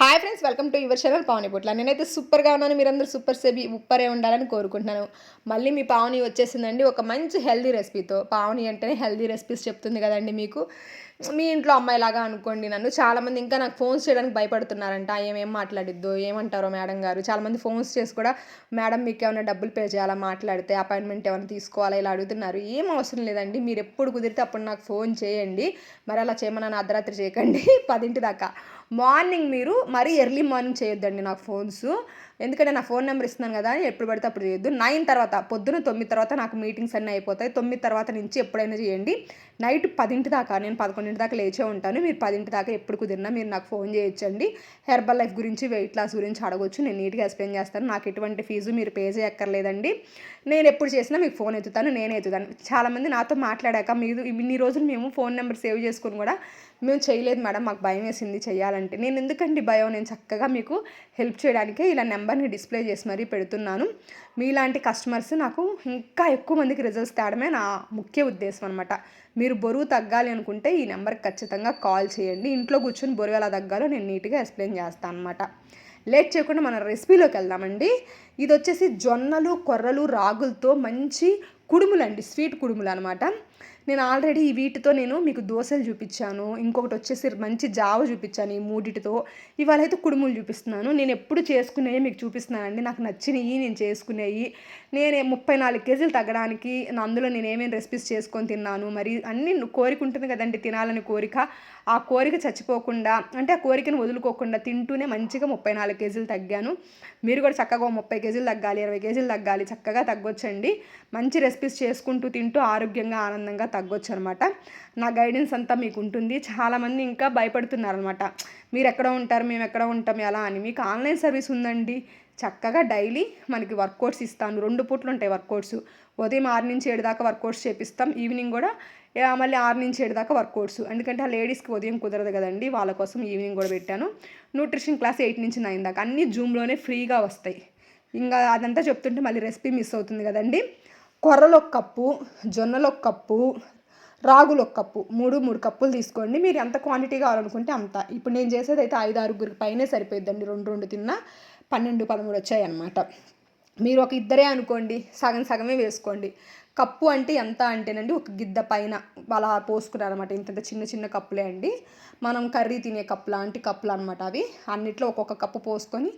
Hi friends welcome to your channel Pavani Putla నేనైతే సూపర్గా ఉన్నాను మీరందరూ సూపర్ సెబీ ఉప్పరే ఉండాలని కోరుకుంటున్నాను. మళ్ళీ మీ పావని వచ్చేసిందండి ఒక మంచి హెల్దీ రెసిపీతో పావని అంటేనే హెల్దీ రెసిపీస్ చెప్తుంది కదండి మీకు. మీ ఇంట్లో అమ్మాయిలాగా అనుకోండి నన్ను. చాలామంది ఇంకా నాకు ఫోన్స్ చేయడానికి భయపడుతున్నారంట. ఏమేం మాట్లాడిద్దో ఏమంటారో మేడం గారు. చాలామంది ఫోన్స్ చేసి కూడా మేడం మీకు ఏమైనా డబ్బులు పే చేయాలా మాట్లాడితే? అపాయింట్మెంట్ ఏమైనా తీసుకోవాలా? ఇలా అడుగుతున్నారు. ఏం అవసరం లేదండి. మీరు ఎప్పుడు కుదిరితే అప్పుడు నాకు ఫోన్ చేయండి. మరి అలా చేయమని అర్ధరాత్రి చేయకండి. పదింటి దాకా. మార్నింగ్ మీరు మరీ ఎర్లీ మార్నింగ్ చేయొద్దండి నాకు ఫోన్స్. ఎందుకంటే నా ఫోన్ నెంబర్ ఇస్తున్నాను కదా అని ఎప్పుడు పడితే అప్పుడు చేయొద్దు. నైన్ తర్వాత పొద్దున తొమ్మిది తర్వాత నాకు మీటింగ్స్ అన్నీ అయిపోతాయి. తొమ్మిది తర్వాత నుంచి ఎప్పుడైనా చేయండి. నైట్ పదింటి దాకా నేను పదకొండింటి దాకా లేచే ఉంటాను. మీరు పదింటి దాకా ఎప్పుడు కుదిరినా మీరు నాకు ఫోన్ చేయొచ్చండి. హెర్బల్ లైఫ్ గురించి వెయిట్ లాస్ గురించి అడగొచ్చు. నేను నీట్గా ఎక్స్ప్లెయిన్ చేస్తాను. నాకు ఎటువంటి ఫీజు మీరు పే చేయక్కర్లేదండి. నేను ఎప్పుడు చేసినా మీకు ఫోన్ ఎత్తుతాను నేనే ఎత్తుతాను. చాలామంది నాతో మాట్లాడాక మీరు ఇన్ని రోజులు మేము ఫోన్ నెంబర్ సేవ్ చేసుకుని కూడా మేము చేయలేదు మేడం మాకు భయం వేసింది చేయాలంటే. నేను ఎందుకండి భయం? నేను చక్కగా మీకు హెల్ప్ చేయడానికే ఇలా నెంబర్ని డిస్ప్లే చేసి మరీ పెడుతున్నాను. మీలాంటి కస్టమర్స్ నాకు ఇంకా ఎక్కువ మందికి రిజల్ట్స్ తేడమే నా ముఖ్య ఉద్దేశం అనమాట మీరు బరువు తగ్గాలి అనుకుంటే ఈ నెంబర్కి ఖచ్చితంగా కాల్ చేయండి. ఇంట్లో కూర్చొని బరువు ఎలా తగ్గాలో నేను నీట్గా ఎక్స్ప్లెయిన్ చేస్తాను అనమాట లేట్ చేయకుండా మన రెసిపీలోకి వెళ్దామండి. ఇది వచ్చేసి జొన్నలు కొర్రలు రాగులతో మంచి కుడుములు అండి స్వీట్ కుడుములు అనమాట నేను ఆల్రెడీ ఈ వీటితో నేను మీకు దోశలు చూపించాను ఇంకొకటి వచ్చేసి మంచి జావ చూపించాను ఈ మూడిటితో. ఇవాళ అయితే కుడుములు చూపిస్తున్నాను. నేను ఎప్పుడు చేసుకునేవి మీకు చూపిస్తున్నానండి నాకు నచ్చినవి నేను చేసుకునేవి నేను ముప్పై నాలుగు కేజీలు తగ్గడానికి అందులో నేను ఏమేమి రెసిపీస్ చేసుకొని తిన్నాను మరి అన్ని కోరిక ఉంటుంది కదండి తినాలని కోరిక. ఆ కోరిక చచ్చిపోకుండా అంటే ఆ కోరికను వదులుకోకుండా తింటూనే మంచిగా ముప్పై నాలుగు కేజీలు తగ్గాను. మీరు కూడా చక్కగా ముప్పై కేజీలు తగ్గాలి ఇరవై కేజీలు తగ్గాలి చక్కగా తగ్గొచ్చండి. మంచి రెసిపీస్ చేసుకుంటూ తింటూ ఆరోగ్యంగా ఆనందంగా తగ్గొచ్చు అనమాట నా గైడెన్స్ అంతా మీకు ఉంటుంది చాలామంది ఇంకా భయపడుతున్నారు అనమాట మీరు ఎక్కడ ఉంటారు? మేము ఎక్కడ ఉంటాం? ఎలా అని. మీకు ఆన్లైన్ సర్వీస్ ఉందండి. చక్కగా డైలీ మనకి వర్కౌట్స్ ఇస్తాను. రెండు పూట్లు ఉంటాయి వర్కౌట్స్. ఉదయం ఆరు నుంచి ఏడు దాకా వర్కౌట్స్ చేపిస్తాం. ఈవినింగ్ కూడా మళ్ళీ ఆరు నుంచి ఏడు దాకా వర్కౌట్స్. ఎందుకంటే ఆ లేడీస్కి ఉదయం కుదరదు కదండి. వాళ్ళ కోసం ఈవినింగ్ కూడా పెట్టాను. న్యూట్రిషన్ క్లాస్ ఎయిట్ నుంచి నైన్ దాకా. అన్నీ జూమ్లోనే ఫ్రీగా వస్తాయి. ఇంకా అదంతా చెప్తుంటే మళ్ళీ రెసిపీ మిస్ అవుతుంది కదండి. కొర్రలు ఒక కప్పు జొన్నలు ఒక కప్పు రాగులు ఒక కప్పు మూడు మూడు కప్పులు తీసుకోండి. మీరు ఎంత క్వాంటిటీ కావాలనుకుంటే అంత. ఇప్పుడు నేను చేసేది అయితే ఐదు ఆరుగురికి పైనే సరిపోయిద్దండి. రెండు రెండు తిన్నా పన్నెండు పదమూడు వచ్చాయన్నమాట. మీరు ఒక ఇద్దరే అనుకోండి సగం సగమే వేసుకోండి. కప్పు అంటే ఎంత అంటేనండి ఒక గిద్ద పైన అలా పోసుకున్నారు అనమాట ఇంత చిన్న చిన్న కప్పులే అండి. మనం కర్రీ తినే కప్పు లాంటి కప్పులు అనమాట అవి. అన్నిట్లో ఒక్కొక్క కప్పు పోసుకొని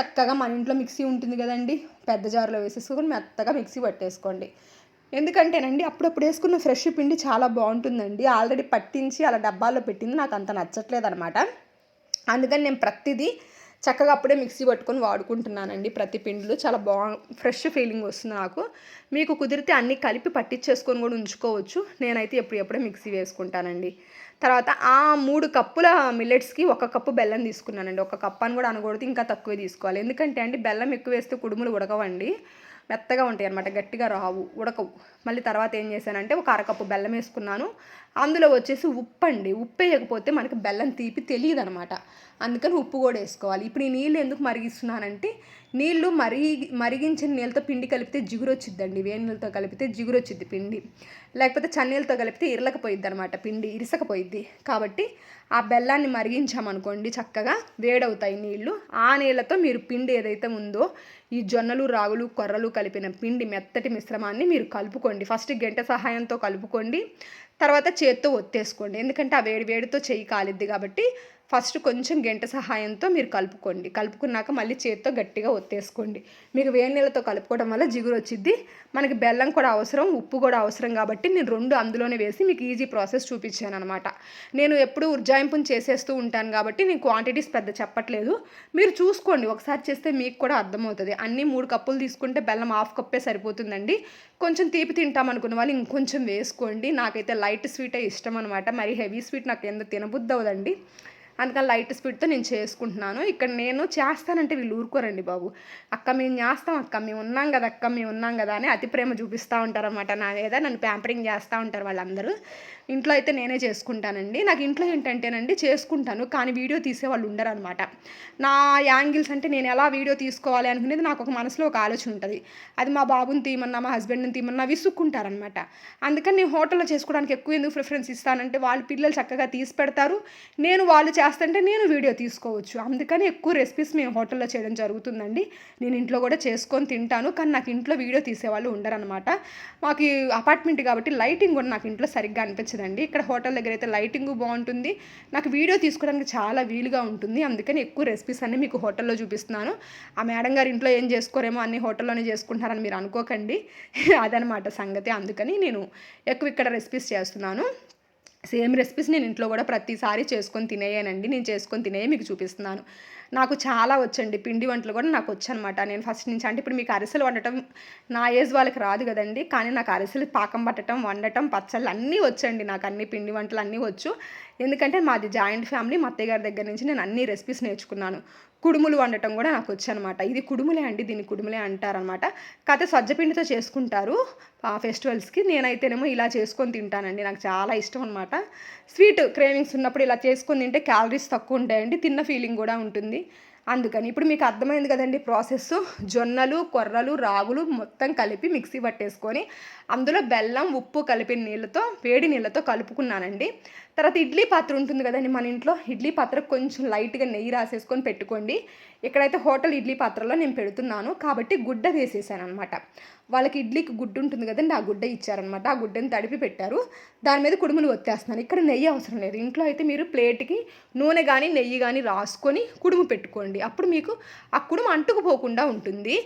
చక్కగా మన ఇంట్లో మిక్సీ ఉంటుంది కదండి పెద్ద జారులో వేసేసుకొని మెత్తగా మిక్సీ పట్టేసుకోండి. ఎందుకంటేనండి అప్పుడప్పుడు వేసుకున్న ఫ్రెష్ పిండి చాలా బాగుంటుందండి. ఆల్రెడీ పట్టించి అలా డబ్బాల్లో పెట్టింది నాకు అంత నచ్చట్లేదు అనమాట అందుకని నేను ప్రతిదీ చక్కగా అప్పుడే మిక్సీ పట్టుకొని వాడుకుంటున్నానండి ప్రతి పిండిలు. చాలా బా ఫ్రెష్ ఫీలింగ్ వస్తుంది నాకు. మీకు కుదిరితే అన్నీ కలిపి పట్టించేసుకొని కూడా ఉంచుకోవచ్చు. నేనైతే ఎప్పుడెప్పుడే మిక్సీ వేసుకుంటానండి. తర్వాత ఆ మూడు కప్పుల మిల్లెట్స్కి ఒక కప్పు బెల్లం తీసుకున్నానండి. ఒక కప్పు అని కూడా అనకూడదు ఇంకా తక్కువే తీసుకోవాలి. ఎందుకంటే అండి బెల్లం ఎక్కువ వేస్తే కుడుములు ఉడకవండి. మెత్తగా ఉంటాయి అనమాట గట్టిగా రావు ఉడకవు. మళ్ళీ తర్వాత ఏం చేశానంటే ఒక అరకప్పు బెల్లం వేసుకున్నాను. అందులో వచ్చేసి ఉప్పు అండి ఉప్పు వేయకపోతే మనకి బెల్లం తీపి తెలియదు అనమాట అందుకని ఉప్పు కూడా వేసుకోవాలి. ఇప్పుడు ఈ నీళ్ళు ఎందుకు మరిగిస్తున్నానంటే నీళ్ళు మరిగి మరిగించిన నీళ్ళతో పిండి కలిపితే జిగురు వచ్చిద్దండి వేడి నీళ్ళతో కలిపితే జిగురు వచ్చిద్ది పిండి. లేకపోతే చన్నీళ్ళతో కలిపితే ఇరలకపోయిద్ది అనమాట పిండి ఇరిసకపోయిద్ది. కాబట్టి ఆ బెల్లాన్ని మరిగించామనుకోండి చక్కగా వేడవుతాయి నీళ్ళు. ఆ నీళ్ళతో మీరు పిండి ఏదైతే ఉందో ఈ జొన్నలు రాగులు కొర్రలు కలిపిన పిండి మెత్తటి మిశ్రమాన్ని మీరు కలుపుకోండి. ఫస్ట్ గంట సహాయంతో కలుపుకోండి. తర్వాత చేత్తో ఒత్తేసుకోండి. ఎందుకంటే ఆ వేడి వేడితో చేయి కాలిద్ది కాబట్టి ఫస్ట్ కొంచెం గంట సహాయంతో మీరు కలుపుకోండి. కలుపుకున్నాక మళ్ళీ చేతితో గట్టిగా ఒత్తేసుకోండి. మీకు వేడి నీళ్ళతో కలుపుకోవడం వల్ల జిగురు వచ్చింది మనకి బెల్లం కూడా అవసరం ఉప్పు కూడా అవసరం కాబట్టి నేను రెండు అందులోనే వేసి మీకు ఈజీ ప్రాసెస్ చూపించాను అనమాట నేను ఎప్పుడు ఉజ్జాయింపుని చేసేస్తూ ఉంటాను కాబట్టి నేను క్వాంటిటీస్ పెద్ద చెప్పట్లేదు. మీరు చూసుకోండి. ఒకసారి చేస్తే మీకు కూడా అర్థమవుతుంది. అన్నీ మూడు కప్పులు తీసుకుంటే బెల్లం హాఫ్ కప్పే సరిపోతుందండి. కొంచెం తీపి తింటాం అనుకున్న వాళ్ళు ఇంకొంచెం వేసుకోండి. నాకైతే లైట్ స్వీటే ఇష్టం అనమాట మరి హెవీ స్వీట్ నాకు ఎంత తినబుద్ధి అవ్వదండి అందుకని లైట్ స్పీడ్తో నేను చేసుకుంటున్నాను. ఇక్కడ నేను చేస్తానంటే వీళ్ళు ఊరుకోరండి బాబు. అక్క మేము చేస్తాం అక్క మేము ఉన్నాం కదా అక్క మేము ఉన్నాం కదా అని అతి ప్రేమ చూపిస్తూ ఉంటారన్నమాట. నా మీద నన్ను ప్యాంపరింగ్ చేస్తూ ఉంటారు వాళ్ళందరూ. ఇంట్లో అయితే నేనే చేసుకుంటానండి. నాకు ఇంట్లో ఏంటంటేనండి చేసుకుంటాను కానీ వీడియో తీసే వాళ్ళు ఉండరు అనమాట నా యాంగిల్స్ అంటే నేను ఎలా వీడియో తీసుకోవాలి అనుకునేది నాకు ఒక మనసులో ఒక ఆలోచన ఉంటుంది. అది మా బాబుని తీయమన్నా మా హస్బెండ్ని తీయమన్నా విసుక్కుంటారనమాట అందుకని నేను హోటల్లో చేసుకోవడానికి ఎక్కువ ఎందుకు ప్రిఫరెన్స్ ఇస్తానంటే వాళ్ళు పిల్లలు చక్కగా తీసి పెడతారు. నేను వాళ్ళు చేస్తాను కాస్తంటే నేను వీడియో తీసుకోవచ్చు. అందుకని ఎక్కువ రెసిపీస్ మేము హోటల్లో చేయడం జరుగుతుందండి. నేను ఇంట్లో కూడా చేసుకొని తింటాను. కానీ నాకు ఇంట్లో వీడియో తీసేవాళ్ళు ఉండరనమాట మాకు అపార్ట్మెంట్ కాబట్టి లైటింగ్ కూడా నాకు ఇంట్లో సరిగ్గా అనిపించదండి. ఇక్కడ హోటల్ దగ్గర అయితే లైటింగ్ బాగుంటుంది. నాకు వీడియో తీసుకోవడానికి చాలా వీలుగా ఉంటుంది. అందుకని ఎక్కువ రెసిపీస్ అన్నీ మీకు హోటల్లో చూపిస్తున్నాను. ఆ మేడం గారు ఇంట్లో ఏం చేసుకోరేమో అన్ని హోటల్లోనే చేసుకుంటారని మీరు అనుకోకండి. అదనమాట సంగతి. అందుకని నేను ఎక్కువ ఇక్కడ రెసిపీస్ చేస్తున్నాను. సేమ్ రెసిపీస్ నేను ఇంట్లో కూడా ప్రతిసారి చేసుకొని తినేయనండి. నేను చేసుకొని తినేయ మీకు చూపిస్తున్నాను. నాకు చాలా వచ్చండి. పిండి వంటలు కూడా నాకు వచ్చనమాట. నేను ఫస్ట్ నుంచి అంటే ఇప్పుడు మీకు అరిసెలు వండటం నా ఏజ్ వాళ్ళకి రాదు కదండి. కానీ నాకు అరిసెలు పాకం పట్టడం వండటం పచ్చళ్ళు అన్నీ వచ్చండి. నాకు అన్ని పిండి వంటలు అన్నీ వచ్చు. ఎందుకంటే మాది జాయింట్ ఫ్యామిలీ. మా అత్తయ్య గారి దగ్గర నుంచి నేను అన్ని రెసిపీస్ నేర్చుకున్నాను. కుడుములు వండటం కూడా నాకు వచ్చనమాట ఇది కుడుములే అండి దీన్ని కుడుములే అంటారనమాట. కథ సజ్జపిండితో చేసుకుంటారు ఫెస్టివల్స్కి. నేనైతేనేమో ఇలా చేసుకొని తింటానండి నాకు చాలా ఇష్టం అనమాట స్వీట్ క్రేవింగ్స్ ఉన్నప్పుడు ఇలా చేసుకొని తింటే క్యాలరీస్ తక్కువ ఉంటాయండి తిన్న ఫీలింగ్ కూడా ఉంటుంది. అందుకని ఇప్పుడు మీకు అర్థమైంది కదండి ప్రాసెస్ జొన్నలు కొర్రలు రాగులు మొత్తం కలిపి మిక్సీ పట్టేసుకొని అందులో బెల్లం ఉప్పు కలిపిన నీళ్ళతో వేడి నీళ్ళతో కలుపుకున్నానండి. తర్వాత ఇడ్లీ పాత్ర ఉంటుంది కదండి మన ఇంట్లో. ఇడ్లీ పాత్ర కొంచెం లైట్గా నెయ్యి రాసేసుకొని పెట్టుకోండి. ఇక్కడైతే హోటల్ ఇడ్లీ పాత్రలో నేను పెడుతున్నాను కాబట్టి గుడ్డ వేసేసాను అనమాట వాళ్ళకి ఇడ్లీకి గుడ్డు ఉంటుంది కదండి ఆ గుడ్డ ఇచ్చారనమాట. ఆ గుడ్డని తడిపి పెట్టారు. దాని మీద కుడుములు ఒత్తేస్తున్నాను ఇక్కడ నెయ్యి అవసరం లేదు. ఇంట్లో అయితే మీరు ప్లేట్కి నూనె కానీ నెయ్యి కానీ రాసుకొని కుడుము పెట్టుకోండి. అప్పుడు మీకు ఆ కుడుము అంటుకుపోకుండా ఉంటుంది.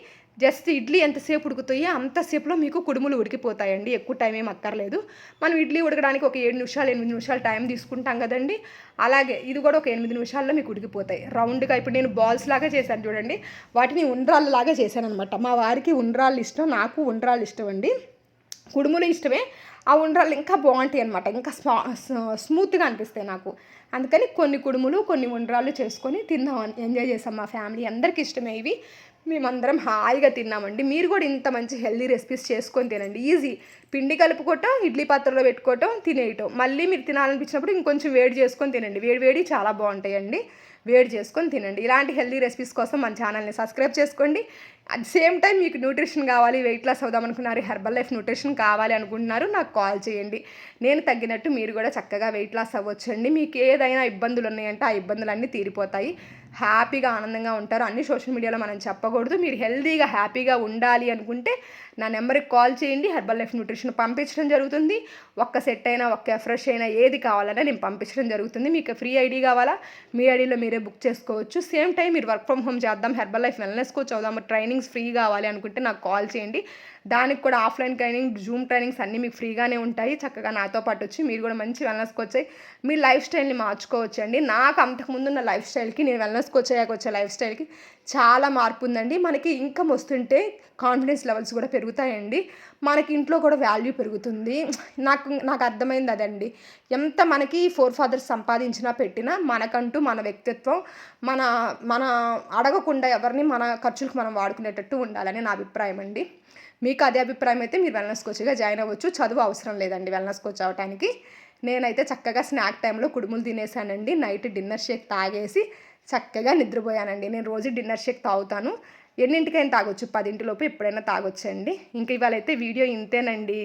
జస్ట్ ఇడ్లీ ఎంతసేపు ఉడుకుతాయో అంతసేపులో మీకు కుడుములు ఉడికిపోతాయండి. ఎక్కువ టైం ఏం అక్కర్లేదు. మనం ఇడ్లీ ఉడకడానికి ఒక ఏడు నిమిషాలు ఎనిమిది నిమిషాలు టైం తీసుకుంటాం కదండి. అలాగే ఇది కూడా ఒక ఎనిమిది నిమిషాల్లో మీకు ఉడికిపోతాయి. రౌండ్గా ఇప్పుడు నేను బాల్స్ లాగా చేశాను చూడండి. వాటిని ఉండ్రాళ్ళ లాగా చేశాను అనమాట మా వారికి ఉండ్రాళ్ళు ఇష్టం నాకు ఉండ్రాళ్ళు ఇష్టం అండి. కుడుములు ఇష్టమే. ఆ ఉండ్రాళ్ళు ఇంకా బాగుంటాయి అనమాట ఇంకా స్మూత్గా అనిపిస్తాయి నాకు. అందుకని కొన్ని కుడుములు కొన్ని ఉండ్రాలు చేసుకొని తిందాం ఎంజాయ్ చేసాం మా ఫ్యామిలీ. అందరికి ఇష్టమే ఇవి. మేమందరం హాయిగా తిన్నామండి. మీరు కూడా ఇంత మంచి హెల్దీ రెసిపీస్ చేసుకొని తినండి. ఈజీ. పిండి కలుపుకోవటం ఇడ్లీ పాత్రలో పెట్టుకోవటం తినేయటం. మళ్ళీ మీరు తినాలనిపించినప్పుడు ఇంకొంచెం వేడి చేసుకొని తినండి. వేడి వేడి చాలా బాగుంటాయండి. వేడి చేసుకొని తినండి. ఇలాంటి హెల్దీ రెసిపీస్ కోసం మన ఛానల్ని సబ్స్క్రైబ్ చేసుకోండి. అట్ సేమ్ టైం మీకు న్యూట్రిషన్ కావాలి వెయిట్ లాస్ అవుదాం అనుకున్నారు హెర్బల్ లైఫ్ న్యూట్రిషన్ కావాలి అనుకుంటున్నారు నాకు కాల్ చేయండి. నేను తగ్గినట్టు మీరు కూడా చక్కగా వెయిట్ లాస్ అవ్వచ్చండి. మీకు ఏదైనా ఇబ్బందులు ఉన్నాయంటే ఆ ఇబ్బందులన్నీ తీరిపోతాయి. హ్యాపీగా ఆనందంగా ఉంటారు. అన్ని సోషల్ మీడియాలో మనం చెప్పకూడదు. మీరు హెల్తీగా హ్యాపీగా ఉండాలి అనుకుంటే నా నెంబర్కి కాల్ చేయండి. హెర్బల్ లైఫ్ న్యూట్రిషన్ పంపించడం జరుగుతుంది. ఒక్క సెట్ అయినా ఒక్క ఫ్రెష్ అయినా ఏది కావాలన్నా నేను పంపించడం జరుగుతుంది. మీకు ఫ్రీ ఐడి కావాలా? మీ ఐడిలో మీరే బుక్ చేసుకోవచ్చు. సేమ్ టైం మీరు వర్క్ ఫ్రమ్ హోమ్ చేద్దాం. హెర్బల్ లైఫ్ వెల్నెస్ కోచ్ అవుదాం ట్రైనింగ్స్ ఫ్రీ కావాలి అనుకుంటే నాకు కాల్ చేయండి. దానికి కూడా ఆఫ్లైన్ ట్రైనింగ్ జూమ్ ట్రైనింగ్స్ అన్నీ మీకు ఫ్రీగానే ఉంటాయి. చక్కగా నాతో పాటు వచ్చి మీరు కూడా మంచి వెల్నెస్కి వచ్చాయి మీ లైఫ్ స్టైల్ని మార్చుకోవచ్చు అండి నాకు అంతకుముందు ఉన్న లైఫ్ స్టైల్కి నేను వెల్నెస్ వెల్నెస్కి వచ్చాక వచ్చే లైఫ్ స్టైల్కి చాలా మార్పు ఉందండి మనకి ఇన్కమ్ వస్తుంటే కాన్ఫిడెన్స్ లెవెల్స్ కూడా పెరుగుతాయండి. మనకి ఇంట్లో కూడా వాల్యూ పెరుగుతుంది. నాకు నాకు అర్థమైంది అదండి. ఎంత మనకి ఫోర్ ఫాదర్స్ సంపాదించినా పెట్టినా మనకంటూ మన వ్యక్తిత్వం మన మన అడగకుండా ఎవరిని మన ఖర్చులకు మనం వాడుకునేటట్టు ఉండాలని నా అభిప్రాయం అండి. మీకు అదే అభిప్రాయం అయితే మీరు వెల్నెస్ కోచ్గా జాయిన్ అవ్వచ్చు. చదువు అవసరం లేదండి వెల్నెస్ కోచ్ అవడానికి నేనైతే చక్కగా స్నాక్ టైంలో కుడుములు తినేసానండి. నైట్ డిన్నర్ షేక్ తాగేసి చక్కగా నిద్రపోయానండి. నేను రోజు డిన్నర్ షేక్ తాగుతాను. ఎన్నింటికైనా తాగొచ్చు. పదింటిలోపు ఎప్పుడైనా తాగొచ్చండి. ఇంక ఇవాళ అయితే వీడియో ఇంతేనండి.